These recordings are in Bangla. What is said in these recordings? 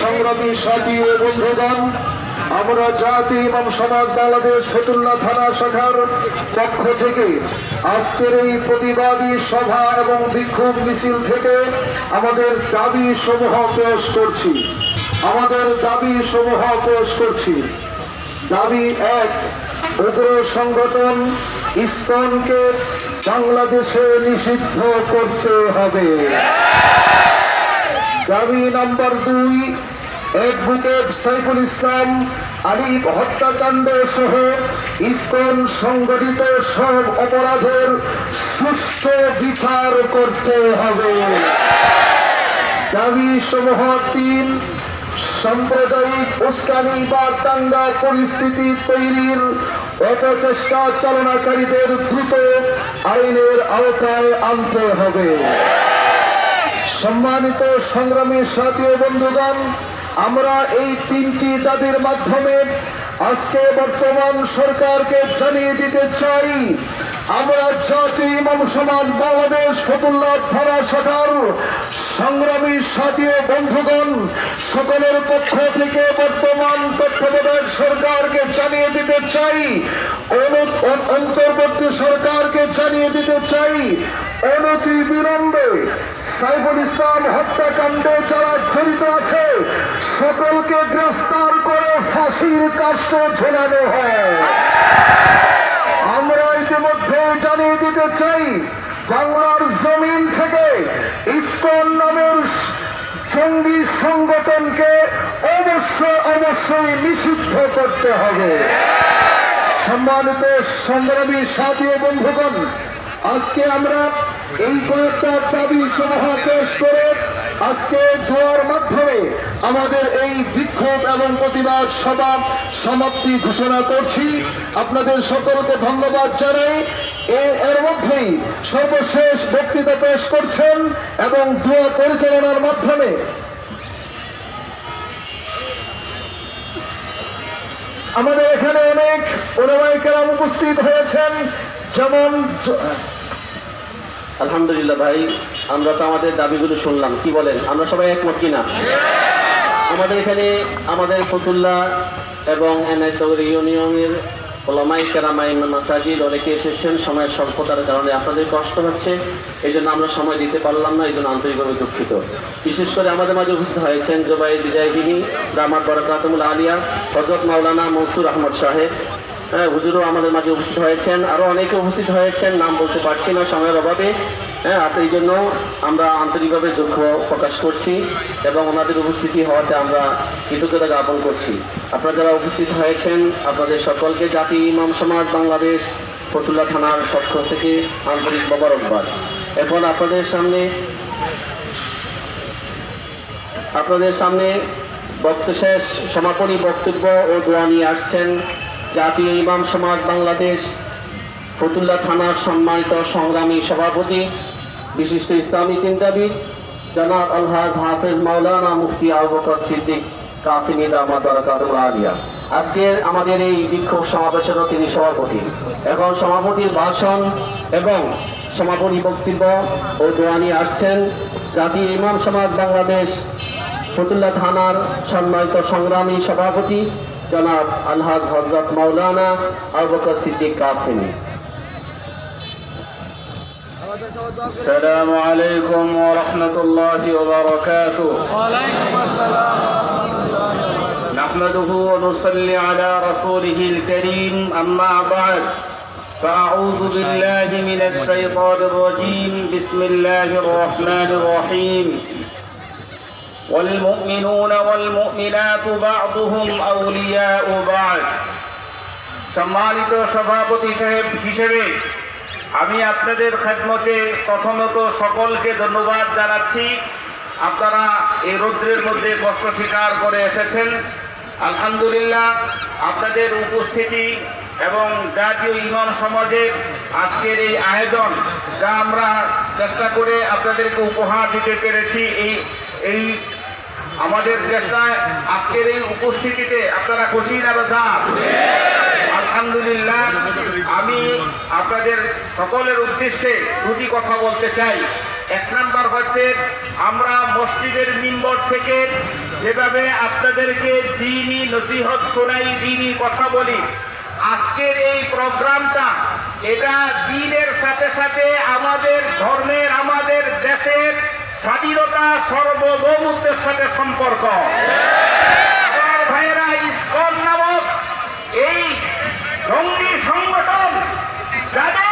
সংগ্রামী সাথী ও বন্ধুগণ, আমরা জাতি এবং সমাজ বাংলাদেশ ফতুল্লা থানা শাখার পক্ষ থেকে আজকের এই প্রতিবাদী সভা এবং বিক্ষোভ মিছিল থেকে আমাদের দাবি সমূহ পেশ করছি। আমাদের দাবি সমূহ পেশ করছি। দাবি এক, উগ্র সংগঠন ইসকনকে বাংলাদেশে নিষিদ্ধ করতে হবে। দাবি নাম্বার দুই অ্যাডভোকেট সাইফুল ইসলাম আলিফ হত্যাকাণ্ড সহ ইসকন সংগঠিত সব অপরাধের সুষ্ঠু বিচার করতে হবে। দাবি সমূহ তিন, সাম্প্রদায়িক উস্কানি বা দাঙ্গা পরিস্থিতি তৈরির অপচেষ্টা চালনাকারীদের দ্রুত আইনের আওতায় আনতে হবে। সম্মানিত সংগ্রামী সাথী বন্ধুগণ, আমরা এই তিনটি দাবির মাধ্যমে আজকে বর্তমান সরকারকে জানিয়ে দিতে চাই, আমরা জাতি ইমাম সমাজ বাংলাদেশ ফতুল্লাহ থানা শাখার সংগ্রামী সাথী বন্ধুগণ, সকলের পক্ষ থেকে বর্তমান তত্ত্বাবধায়ক সরকারকে জানিয়ে দিতে চাই অন্তর্বর্তী সরকারকে জানিয়ে দিতে চাই অনতি বিলম্বে সাইফুল ইসলাম হত্যাকাণ্ডে যারা জড়িত আছে, সকলকে গ্রেফতার করে ফাঁসির কাষ্টে ঝোলানো হয়। আমরা ইতিমধ্যে জানিয়ে দিতে চাই, বাংলার জমিন থেকে ইসকন নামের জঙ্গি সংগঠনকে অবশ্যই অবশ্যই নিষিদ্ধ করতে হবে। সম্মানিত সংগ্রামী সাথী বন্ধুগণ, আজকে আমরা এই কয়েকটা দাবি সমূহ পেশ করে আজকে দোয়ার মাধ্যমে আমাদের এই বিক্ষোভ এবং প্রতিবাদ সভা সমাপ্তি ঘোষণা করছি। আপনাদের সকলকে ধন্যবাদ জানাই। এর মধ্যেই সর্বশেষ বক্তৃতা পেশ করছেন এবং দোয়া পরিচালনার মাধ্যমে আমাদের এখানে অনেক ওলামাই কেরাম উপস্থিত হয়েছেন। যেমন আলহামদুলিল্লাহ ভাই, আমরা তো আমাদের দাবিগুলো শুনলাম। কি বলেন? আমরা সবাই একমত কিনা? আমাদের এখানে আমাদের ফতুল্লা এবং এনআইতগর ইউনিয়নের ওলামাই কেরামাই মাসাজিদ অনেকে এসেছেন, সময়ের স্বল্পতার কারণে আপনাদের কষ্ট হচ্ছে এই জন্য আমরা সময় দিতে পারলাম না এই জন্য আন্তরিকভাবে দুঃখিত। বিশেষ করে আমাদের মাঝে উপস্থিত হয়েছেন জোবাই বিদায়গিনী রামাত বরকাতমুল আলিয়া হজরত মাওলানা মনসুর আহমদ সাহেব হুজুরও আমাদের মাঝে উপস্থিত হয়েছেন। আরও অনেকে উপস্থিত হয়েছেন, নাম বলতে পারছি না, সময়ের অভাবে। হ্যাঁ এই জন্য আমরা আন্তরিকভাবে দুঃখ প্রকাশ করছি এবং ওনাদের উপস্থিতি হওয়াতে আমরা কৃতজ্ঞতা জ্ঞাপন করছি। আপনারা যারা উপস্থিত হয়েছেন, আপনাদের সকলকে জাতি, ইমাম, সমাজ, বাংলাদেশ, ফতুল্লা থানার পক্ষ থেকে আন্তরিক মোবারকবাদ। এখন আপনাদের সামনে আপনাদের সামনে বক্ত শেষ, সমাপনী বক্তব্য ও দোয়া নিয়ে আসছেন জাতীয় ইমাম সমাজ বাংলাদেশ, ফতুল্লা থানার সম্মানিত সংগ্রামী সভাপতি, বিশিষ্ট ইসলামী চিন্তাবিদ, জনাব আলহাজ হাফেজ মাওলানা মুফতি আবু বকর সিদ্দিক কাসিমি আলিয়া। আজকের আমাদের এই বিক্ষোভ সমাবেশেরও তিনি সভাপতি। এখন সভাপতির ভাষণ এবং সমাপনী বক্তব্য ও দোয়া নিয়ে আসছেন জাতীয় ইমাম সমাজ বাংলাদেশ, ফতুল্লা থানার সম্মানিত সংগ্রামী সভাপতি জনাব আলহাজ হজরত মাওলানা আবু বকর সিদ্দিক কাসেমি السلام عليكم ورحمة الله وبركاته وعليكم السلام ورحمة الله وبركاته نحمده ونصلي على رسوله الكريم أما بعد فأعوذ بالله من الشيطان الرجيم بسم الله الرحمن الرحيم والمؤمنون والمؤمنات بعضهم أولياء بعض সম্মানিত সভাপতি সাহেব হিসেবে আমি আপনাদের খেদমতে প্রথমত সকলকে ধন্যবাদ জানাচ্ছি আপনারা এই রৌদ্রের মধ্যে কষ্ট স্বীকার করে এসেছেন আলহামদুলিল্লাহ আপনাদের উপস্থিতি এবং জাতীয় ইমাম সমাজের আজকের এই আয়োজন যা আমরা চেষ্টা করে আপনাদেরকে উপহার দিতে পেরেছি এই এই আমাদের চেষ্টায় আজকের এই উপস্থিতিতে আপনারা খুশি না আলহামদুলিল্লাহ, আমি আপনাদের সকলের উদ্দেশ্যে দুটি কথা বলতে চাই। এক নাম্বার হচ্ছে, আমরা মসজিদের মিম্বর থেকে যেভাবে আপনাদেরকে দিনই নসিহত শোনাই, দিনই কথা বলি, আজকের এই প্রোগ্রামটা, এটা দিনের সাথে সাথে আমাদের ধর্মের, আমাদের দেশের স্বাধীনতা সর্বভৌমত্বের সাথে সম্পর্ক। নামক এই জঙ্গি সংগঠন যাদেরকে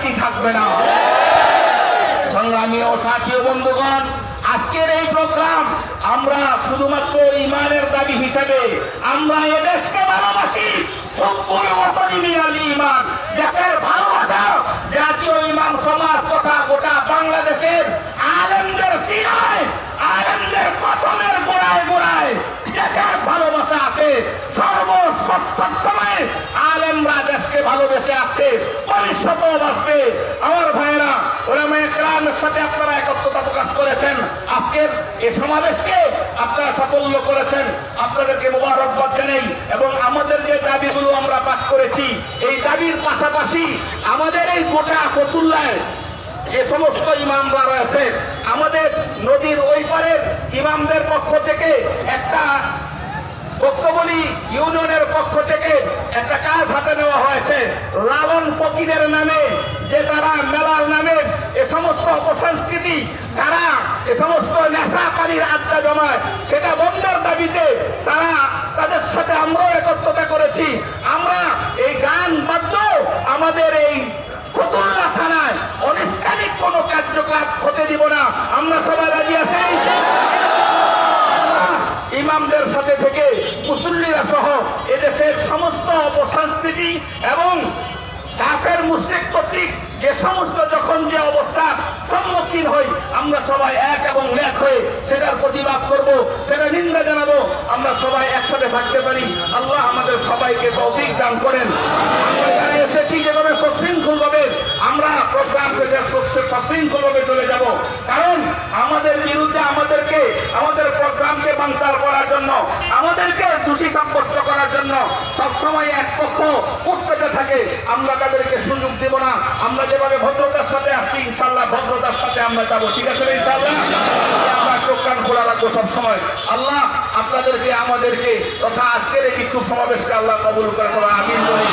মাটি থাকবে না। সংগ্রামী ও সাথী বন্ধুগণ, আজকের এই প্রোগ্রাম আমরা শুধুমাত্র ইমানের দাবি হিসাবে, আমরা এদেশকে ভালোবাসি ইমান। দেশের ভালোবাসা, জাতীয় ইমান সমাজ তথা গোটা বাংলাদেশের আলেমদের সিনায়, আলেমদের পছন্দের গোড়ায় গোড়ায় দেশের ভালোবাসা আছে সর্ব সব সময় আলেমরা ভালোবেসে আসছে। ভবিষ্যতেও বাঁচবে আমার ভাইয়েরা, ওলামা একরামের সাথে আপনারা একত্রতা প্রকাশ করেছেন। আজকের এই সমাবেশকে আপনারা সাফল্য করেছেন। আপনাদেরকে মোবারকবাদ জানাই এবং আমাদের যে দাবিগুলো আমরা পাঠ করেছি, এই দাবির পাশাপাশি আমাদের এই গোটা ফতুল্লায় যে সমস্ত ইমামরা রয়েছে, আমাদের নদীর ওই পারের ইমামদের পক্ষ থেকে একটা বক্তবলী ইউনিয়নের পক্ষ থেকে একটা কাজ হাতে নেওয়া হয়েছে। লালন ফকিরের নামে, যে তারা মেলার নামে এ সমস্ত অপসংস্কৃতি, তারা এ সমস্ত নেশা পানির আড্ডা জমায়, সেটা বন্ধের দাবিতে তারা তাদের সাথে আমরাও একত্রতা করেছি। আমরা এই গান বাদ্য আমাদের এই ফতুল্লা থানায় অনিষ্কানিক কোন কার্যকলাপ হতে দিব না। আমরা সবাই রাজি আছি? ইমামদের সাথে থেকে মুসল্লিরা সহ এদেশের সমস্ত অপসংস্কৃতি এবং কাফের মুসলিক কর্তৃক যে সমস্ত যখন যে অবস্থা সম্মুখীন হই, আমরা সবাই এক এবং এক হয়ে সেটার প্রতিবাদ করব, সেটা নিন্দা জানাব, আমরা সবাই একসাথে থাকতে পারি। আল্লাহ আমাদের সবাইকে তৌফিক দান করেন। আমরা এসেছি, যেভাবে সশৃঙ্খল ভাবে আমরা আমাদের প্রোগ্রামকে করার জন্য, আমাদেরকে দোষী সাব্যস্ত করার জন্য সবসময় এক থাকে। আমরা তাদেরকে সুযোগ দেব না। আমরা যেভাবে ভদ্রতার সাথে আসছি, ইনশাল্লাহ ভদ্রতার সাথে আমরা যাব। ঠিক আছে ইনশাল্লাহ? খোলা রাখবো সবসময় আল্লাহ আপনাদেরকে আমাদেরকে তথা আজকের এই কিছু সমাবেশকে আল্লাহ কবুল করে সবাই আমিন বলি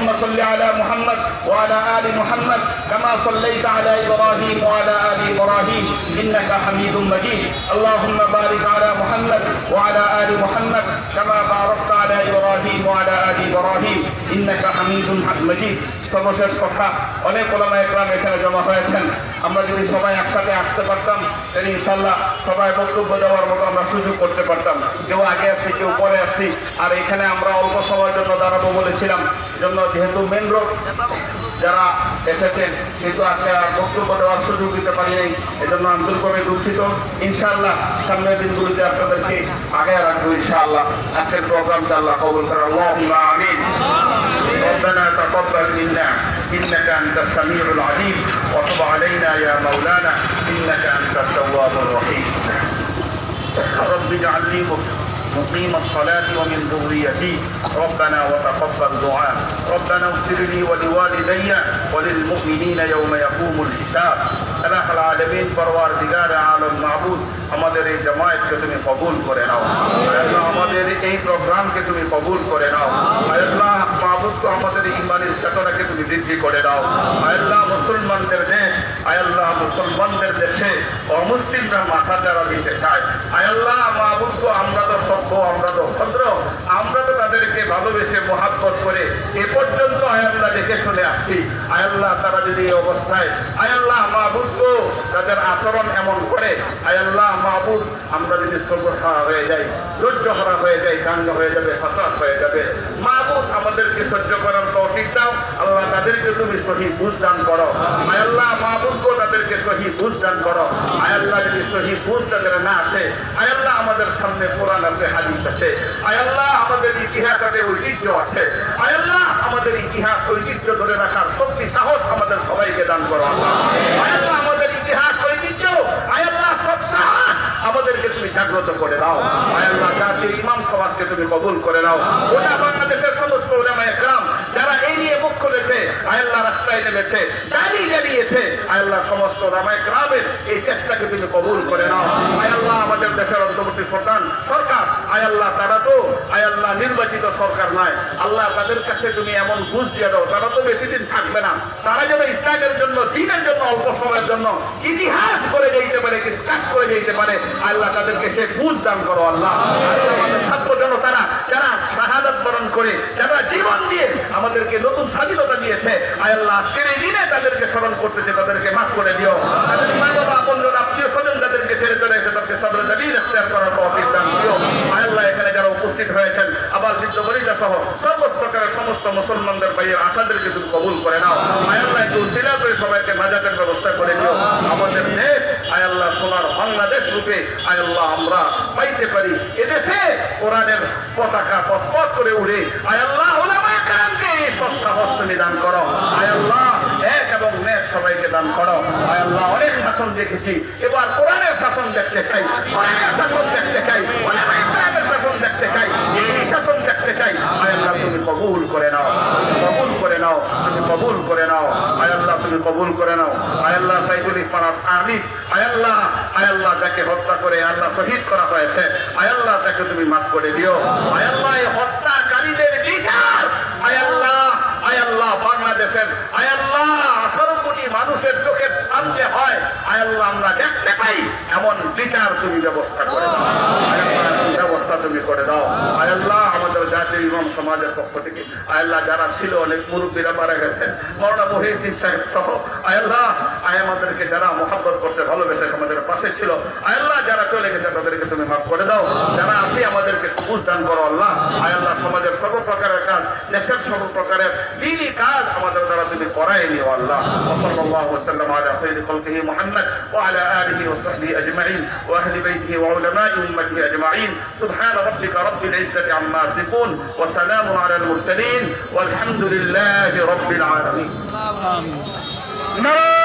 اللهم صل على محمد وعلى ال محمد كما صليت على ابراهيم وعلى ال ابراهيم انك حميد مجيد اللهم بارك على محمد وعلى ال محمد كما باركت على ابراهيم وعلى ال ابراهيم انك حميد مجيد সর্বশেষ কথা অনেক ওলামা একরাম এখানে জমা হয়েছেন আমরা যদি সবাই একসাথে আসতে পারতাম তাহলে ইনশাল্লাহ সবাই বক্তব্য দেওয়ার মতো আমরা সুযোগ করতে পারতাম। কেউ আগে আসছি, কেউ পরে আসছি। আর এখানে আমরা অল্প সময়ের জন্য দাঁড়াবো বলেছিলাম। জন্য যেহেতু মেন রোড যারা এসেছেন কিন্তু আজকে আর বক্তব্য দেওয়ার সুযোগ দিতে পারি নাই এজন্য আন্তরিকভাবে দুঃখিত ইনশাআল্লাহ সামনের দিনগুলিতে আপনাদেরকে আগে রাখবো ইনশাআল্লাহ আজকের প্রোগ্রামটা আল্লাহ কবুল করেন আল্লাহুম্মা আমিন ربنا تقبل منا انك انت السميع العليم وتب علينا يا مولانا انك انت التواب الرحيم رب اجعلني مقيم الصلاة ومن ذريتي ربنا وتقبل دعاء ربنا اغفر لي ولوالدي وللمؤمنين يوم يقوم الحساب سلاح العالمين পরওয়ার দিগার আলম মাহবুদ আমাদের এই জামায়াতকে তুমি কবুল করে নাও আল্লাহ আমাদের এই প্রোগ্রামকে তুমি কবুল করে নাও আল্লাহ মাহবুদ তো আমাদের ইমানের চেতনাকে তুমি বৃদ্ধি করে দাও। আল্লাহ মুসলমানদের দেশ, আল্লাহ মুসলমানদের দেশে অমুসলিমরা মাথা চারা দিতে চায়, আল্লাহ মাহবুদ তো আমরা তো সভ্য, আমরা তো ভদ্র, আমরা তো তাদেরকে ভালোবেসে মহাব্বত করে এ পর্যন্ত আয়াল্লাহ দেখে শুনে আসছি। আয়াল্লাহ তারা যদি এই অবস্থায়, আয়াল্লাহ মাহবুদ তো তাদের আচরণ এমন করে, আয়াল্লাহ মাহবুদ আমরা যদি সর্বসারা হয়ে যাই ধৈর্য হয়ে যাই কাঙ্গ হয়ে যাবে, হতাশ হয়ে যাবে। মাহবুদ আমাদেরকে সহ্য করার তৌফিক দাও। আল্লাহ তাদেরকে তুমি সহি বুঝ দান করো। আয়াল্লাহ মাহবুদকে তাদেরকে সহি বুঝ দান করো। আয়াল্লাহ যদি সহি বুঝ তাদের না আসে আয়াল্লাহ আমাদের সামনে কোরআন আছে, হাদিস আছে। আয়াল্লাহ আমাদের ইতিহাস আছে, ঐতিহ্য আছে। আয়াল্লাহ আমাদের ইতিহাস, ঐতিহ্য ধরে রাখার শক্তি, সাহস আমাদের সবাইকে দান করো। আল্লাহ আয়াল্লাহ আমাদের ইতিহাস ঐতিহ্য আয়াল্লাহ সব সাহস আমাদেরকে তুমি জাগ্রত করে দাও আয়াল্লাহ জাতীয় ইমাম সমাজকে তুমি কবুল করে দাও ওটা বাংলাদেশের সমস্ত ওলামায় গ্রাম আয়াল্লাহ রাস্তায় নেমেছে জানিয়েছে আয়াল্লাহ সমস্ত রামায় গ্রামের এই চেষ্টাকে তুমি কবুল করে নাও। আয়াল্লাহ আমাদের দেশের অন্তর্বর্তী সরকার আয়াল্লাহ তারা তো আয়াল্লাহ নির্বাচিত সরকার নয়। আল্লাহ তাদের কাছে তুমি এমন বুঝ দিয়ে দাও, তারা তো বেশি দিন থাকবে না। তারা যেন ইসলামের জন্য, দিনের জন্য, অল্প সময়ের জন্য ইতিহাস করে যেতে পারে কাজ করে যেতে পারে, আল্লাহ তাদেরকে সে বুঝ দান করো আল্লাহ। ছাত্র জনতারা, যারা শাহাদাত বরণ করে, যারা জীবন দিয়ে আমাদেরকে নতুন স্বাধীনতা দিয়েছে। আজকের এই দিনে তাদেরকে স্মরণ করতেছে, তাদেরকে মাফ করে দিও। আয়াল্লাহ আয়াল্লাহ বাংলাদেশ রূপে আয়াল্লাহ আমরা পাইতে পারি। পতাকা পথ করে উড়ে আয়াল্লাহ কবুল করে নাও, কবুল করে নাও, তুমি কবুল করে নাও। আয়াল্লাহ তুমি কবুল করে নাও। আয়াল্লাহ সাইদুল ইসলাম আমিন যাকে হত্যা করে আল্লাহ শহীদ করা হয়েছে। আয়াল্লাহ তাকে তুমি মাফ করে দিও। আয়াল্লাহ এই বিচার তুমি ব্যবস্থা করে ব্যবস্থা তুমি করে দাও। আয়াল্লাহ আমাদের জাতীয় ইমাম সমাজের পক্ষ থেকে। আয়াল্লাহ যারা ছিল অনেক মুরব্বীরা মারা গেছেন। মরনা মহিউদ্দিন সাহেব সহ। আয়াল্লাহ আয় আমাদেরকে যারা মহাব্বত করতে ভালোবেসে আমাদের পাশে ছিল। আয়াল্লাহ যারা চলে গেছে, তাদেরকে তুমি মাফ করে দাও। কবুল দান করো আল্লাহ আয় আল্লাহ সমাজের সর্বপ্রকারের কাজ দেশের সর্বপ্রকারের দিনই কাজ আমাদের দ্বারা তুমি করাই নিও আল্লাহ সাল্লাল্লাহু ওয়াসাল্লাম আলা সাইয়্যিদ খালকিহি মুহাম্মদ ওয়া আলা আলিহি ওয়া সাহবিহি আজমাইন ওয়া আহলি বাইতিহি ওয়া উলামা'i উম্মতিহি আজমাইন সুবহান রাব্বিকা রাব্বিল ইজ্জাতি আম্মা ইয়াসিফুন ওয়া সালামুন আলাল মুরসালিন ওয়ালহামদুলিল্লাহি রাব্বিল আলামিন আল্লাহু আকবার